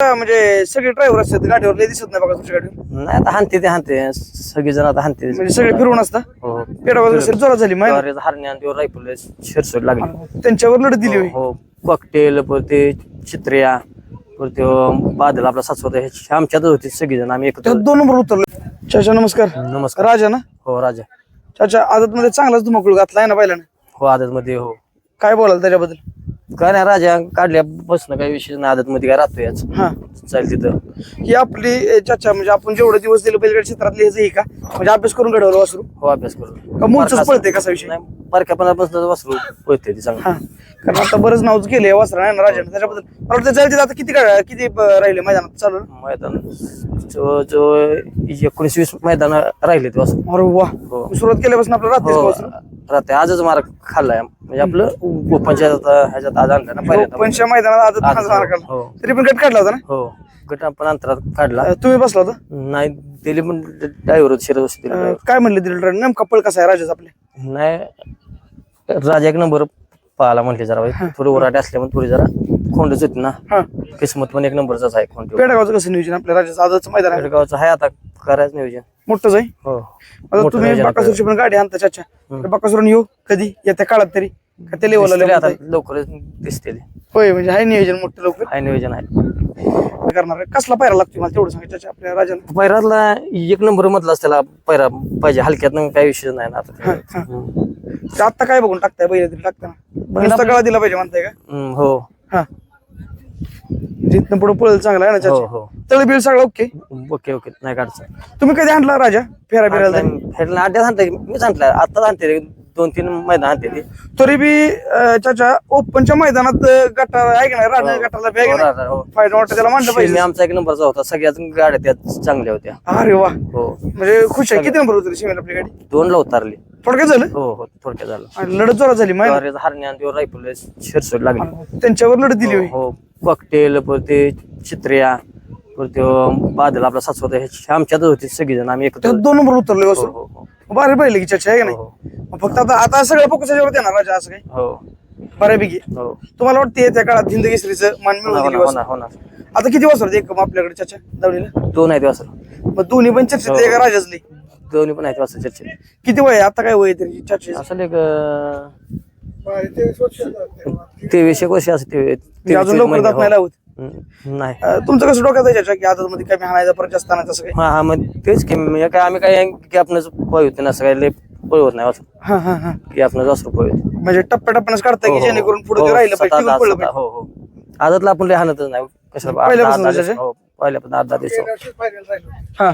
म्हणजे सगळे ड्रायव्हर असतात गाडीवर लय दिसत नाही बघा तुमच्या गाडीवर? नाही आता हानते ते हानते सगळेजण आता हानते म्हणजे सगळे फिरवून असता? हो. पेडावर जोरात झाली माहिती? देव रायफल शिरसोड लागली. त्यांच्यावर लढत दिली होय. हो बकटेल परत ते चित्र्या परत ते बादल आपला सासवत आमच्यातच होते सगळेजण आम्ही एकत्र. त्यात दोन नंबर उतरलो चाचा नमस्कार. नमस्कार. राजा ना? हो राजा. चाचा आदत मध्ये चांगलाच धुमाकूळ घातलाय ना पहिल्यानं? हो आदत मध्ये हो. काय बोलाल त्याच्याबद्दल? काय नाही राजा काढल्या बसणं काही विषय नाही आदत मध्ये काय राहतो याच. हा. चालेल तिथं. ही आपली चाचा म्हणजे आपण जेवढे दिवस दिले बैलगाडी क्षेत्रातले हेच आहे का? म्हणजे अभ्यास करून घडवलं वासरू? हो अभ्यास करून. का मूळच पळते कसा विषय? नाही बारक्यापणापासून वासरू पळते ती चांगलं. हा. कारण आता बरंच नावच केले वासरा आहे ना राजाने. त्याच्याबद्दल मला वाटतं जायचं आता किती काळ किती राहिले मैदानात? चालू? मैदान जो जो एकोणीस वीस मैदान राहिले ते वासरू. अरे वा. हो. सुरुवात केल्यापासून आपलं राहते हो. राहते आजच मार खाल्लाय. म्हणजे आपलं ओपनच्या ह्याच्यात आज आणलं ना पंचच्या मैदानात आज- मार काढला हो. तरी पण गट काढला होता ना? हो. गट आपण अंतरात काढला. तुम्ही बसला होता? नाही दिली पण ड्रायव्हर शिरत होती अं, काय म्हणले दिले नेमका पळ कसा आहे राजाचा आपल्या नाही राजा एक नंबर पाहायला म्हटले जरा थोडी ओराटे असल्यामुळे थोडी जरा खोंडच होती ना. हा. किस्मत पण एक नंबरचाच आहे खोंड पेडगावचं कसं नियोजन आपल्या राजाचं आदतचं मैदान आहे. पेडगावचं आहे आता करायचं नियोजन. मोठंच आहे? हो. आता मोठं तुम्ही नियोजन. बाकासूरची पण गाडी आणता चाचा. तर बाकासूरून येऊ? कधी? येत्या काळात तरी. का ते लेवलला दिसतील आता लेवल लवकरच दिसतील होय म्हणजे आहे नियोजन मोठं लवकर? आहे नियोजन आहे. करणार? आहे. कसला पायरा लागतो मला तेवढं सांगा चाचा आपल्या राजाला? पैरातला एक नंबर मधलाच त्याला पैरा पाहिजे. हलक्यात काही विषय नाही ना आता ते. हम्म. ते आत्ता काय बघून टाकताय बैल तरी टाकताना? नुसता गळा दिला पाहिजे म्हणताय का? हम्म, हो. हा. जिथनं पुढे पळेल चांगला आहे ना हो चाचा? हो. तळ बिल सगळं ओके ओके ओके नाही काढचं तुम्ही कधी आणला राजा? फेरा बिरायला फेरला अड्ड्यात आणते मी सांगतलं आता आणते दोन तीन मैदान आणते ते. तरी बी अं, चाचा ओपनच्या मैदानात अं, गटा आहे का नाही? गटाला बॅग हो, रा- हो. फायदा वाटतं त्याला मांडलं पाहिजे. आमचा एक नंबरचा होता. सगळ्याच गाड्या त्यात चांगल्या होत्या. अरे वा. हो. म्हणजे खुश आहे. किती नंबर होते शिमेल आपली गाडी? दोन ला उतारली. थोडक्यात झालं? हो हो. थोडक्यात झालं. आणि लढत जोरात झाली माहिती? हरण्या रायफल शिरसोड लागली. त्यांच्यावर लढत दिली होय. हो. बकटेल परत ते चित्र्या परत ते बादल आपला सासवत आमच्यातच होते सगळेजण आम्ही एकत्र. दोन नंबर उतरले हो वस्तू हो हो. बरे पाहिले की चाचा आहे का हो नाही मग फक्त आता आता सगळं फोकस याच्यावर येणार राजा असं काही? हो. बऱ्यापैकी. हो. तुम्हाला वाटते त्या काळात हिंद केसरीचं मान मिळवून होणार दिली होणार होणार. आता किती वाजता एक आपल्याकडे चाचा दावणीला? दोन आहेत वासर मग दोन्ही पण चर्चेत हो. एका राजाचली दोन्ही पण आहेत वासर चर्चेत. किती वय आहे? आता काय वय आहे तरी चाचा असं एक एक वर्ष असते म्हणजे अजून लवकर जात नाही लावत नाही. तुमचं कसं डोक्यात आहे चाचा की आता मध्ये कमी हाणायचा आणायचं असं काही? हा हा मग तेच की म्हणजे काय आम्ही काय की आपणच पळवत नाही असं काय लय पळवत नाही हा हा हा. की आपणच वासरू पळवत म्हणजे टप्प्या टप्प्यानंच काढताय हो, की हो, जेणेकरून पुढे हो, ते राहिलं पाहिजे? हो हो. आदतला आपण लय हाणतच नाही कशाला पहिल्यापासून अर्धा-? दिवस- हो. हा.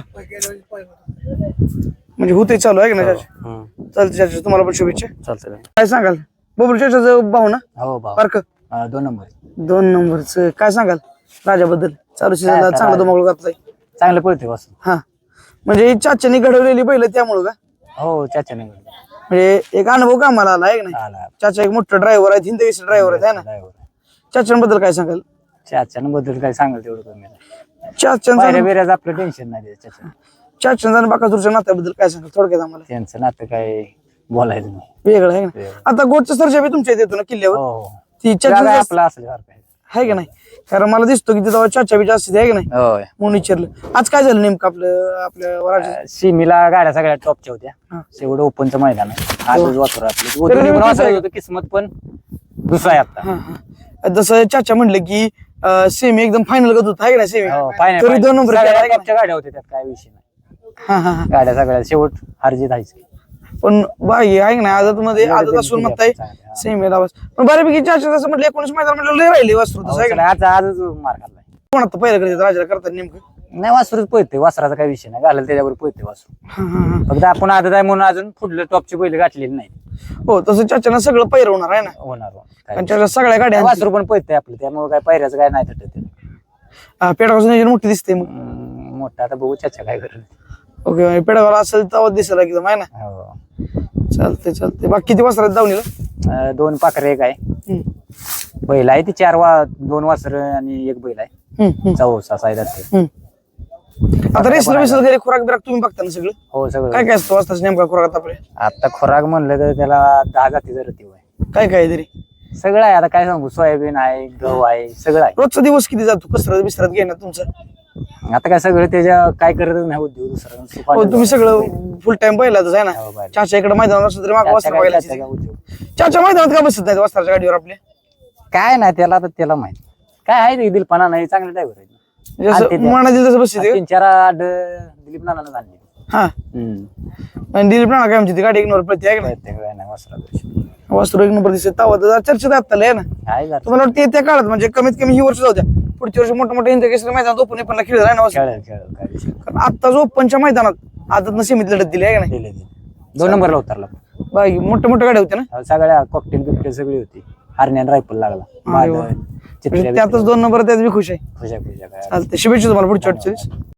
म्हणजे होते चालू आहे की ना चालते चाचा तुम्हाला पण शुभेच्छा. चालतंय. काय सांगाल? बबलू चाचाचं भाऊ ना? हो भाऊ. पार्क. हा, दोन नंबर. दोन नंबरच. काय सांगाल? राजाबद्दल. चालू सीझनला आता चांगला धुमाकूळ घातलाय चांगलं पळते बस. हा. म्हणजे चाच्यानी घडवलेली पहिलं त्यामुळं का? हो चाचा नंबर म्हणजे एक अनुभव कामाला आला आहे की नाही? आला. चाचा एक मोठं ड्रायव्हर आहे हिंद ड्रायव्हर आहेत है ना? चाच्यांबद्दल काय सांगाल? बद्दल काय सांगाल तेवढं कमी पायऱ्या बिऱ्याचं आपलं टेन्शन नाही त्याचं चाचा चाच्यांचा आणि बाकासूरच्या नात्याबद्दल काय सांगाल? थोडक्यात आम्हाला. त्यांचं नातं काय? बोलायचं नाही. वेगळं आहे ना वेगळं. आता गोडचं सरच्या बी तुमच्या येतो ना किल्ल्यावर? हो हो. जागा आपला असलं सारखं आहे. आहे का नाही? कारण मला दिसतो की तिथं चाचा बी जास्त आहे का नाही? होय. म्हणून विचारलं. आज काय झालं नेमकं आपलं आपल्या वराच्या सीमीला गाड्या सगळ्या टॉपच्या हा. होत्या शेवढं ओपनचं मैदान आहे. आजच आपलं पण होतं किस्मत पण दुसरा आहे आता. हा, हा. जसं चाचा म्हणलं की सेमी एकदम फायनल गत होत. आहे का नाही सेमी हो, पाय तरी दोन नंबर टॉपच्या गाड्या होत्या त्यात काय विषय नाही. हा, हा, हा. गाड्या सगळ्या शेवट हारजीत आहेच पण बाई आहे का नाही? आदत मध्ये आदत तरी असून दिली म्हणताय आपण चांगली, हा. सेमी लावास पण बऱ्यापैकी चाचा जसं म्हटलं एकोणीस मैदान म्हटलं लय राहिले वासरू तसं आहे का नाही? आज आजच मार खाल्लाय. कोण आता पहिलं करते राजाला करतात नेमकं. नाही वासरूच पळते वासराचा काही विषय नाही. घालायला त्याच्यावर पळते वासरू. हा, हा, हा. फक्त आपण आता आहे म्हणून अजून पुढलं टॉपची पहिले गाठलेली नाही हो तसं चाचानं सगळं पैर होणार आहे ना? होणार. काय कारण सगळ्या गाड्या वासरू पण पळते आपलं त्यामुळे काय पायऱ्याचं काय नाही तटत. नियोजन मोठी दिसते मग. हम्म, मोठा आता बघू चाचा काय करेल ओके पेडावर असेल तेव्हा दिसेल एकदम आहे ना हो. चालते चालते बाकी किती वाजता दावणीला? अं, दोन पाखरे एक आहे. बैल आहे ती चार वा दोन वासर आणि एक बैल आहे. साईड असते हम्म. आता रेसला बिसला घरी खुराक बिराक तुम्ही बघता ना सगळं? हो सगळं. काय काय असतं वाजताच नेमका खुराक आपले आता खोराक म्हणलं तर त्याला दहा जातीचं रतीव आहे काय काय तरी? सगळं आहे आता काय सांगू? सोयाबीन आहे गहू आहे सगळं आहे. रोजचा दिवस किती जातो? कसरत बिसरत घेण्यात तुमचं? आता काय सगळं त्याच्या काय करतच नाही उद्योग दुसरा. हो, सुपारी तुम्ही सगळं फुल टाइम पहिलाच आहे ना? हो, बाय. चाचा इकडे मैदानावर असलं तरी मागं त्याच्या वस्त्र काय- पहिला त्याच्या उद्योग. चाचा मैदानात का बसत नाही वस्त्राच्या गाडीवर आपल्या काय नाही त्याला आता त्याला माहीत. काय आहे ते दिलपणा नाही चांगले ड्रायव्हर आहे. आणि असं ते- मनात तसं बसते तीन चार आड दिलीप नानानं आणले. हा. आणि दिलीप नाना काय आमची ती गाडी इग्नोर प्रति आहे का नाही? प्रत्येक वस्त्र एक नंबर दिसत तावा तर जरा चर्चेत आता आहे ना? काय झालं तुम्हाला वाटतं त्या काळात म्हणजे कमीत कमी ही वर्ष जाऊ द्या. पुढच्या वर्षी मोठं मोठं हिंद केसरी मैदानात ओपन पण खेळ आहे ना वस्त्र. खेळ खेळ काय विषय नाही. कारण आत्ताच ओपनच्या मैदानात आदत सीमित लढत दिली आहे का नाही? दिले दिले. दोन नंबरला उतरला. बाकी मोठ्या मोठ्या गाड्या होत्या ना? सगळ्या कॉकटेल बिकटेल सगळी होती. हरण्यान रायफल लागला. अरे वा. बादल, म्हणजे त्यातच दोन नंबर त्यात बी खुश आहे. खुशा खुशा काय चालते शुभेच्छा तुम्हाला पुढच्या वाटचालीस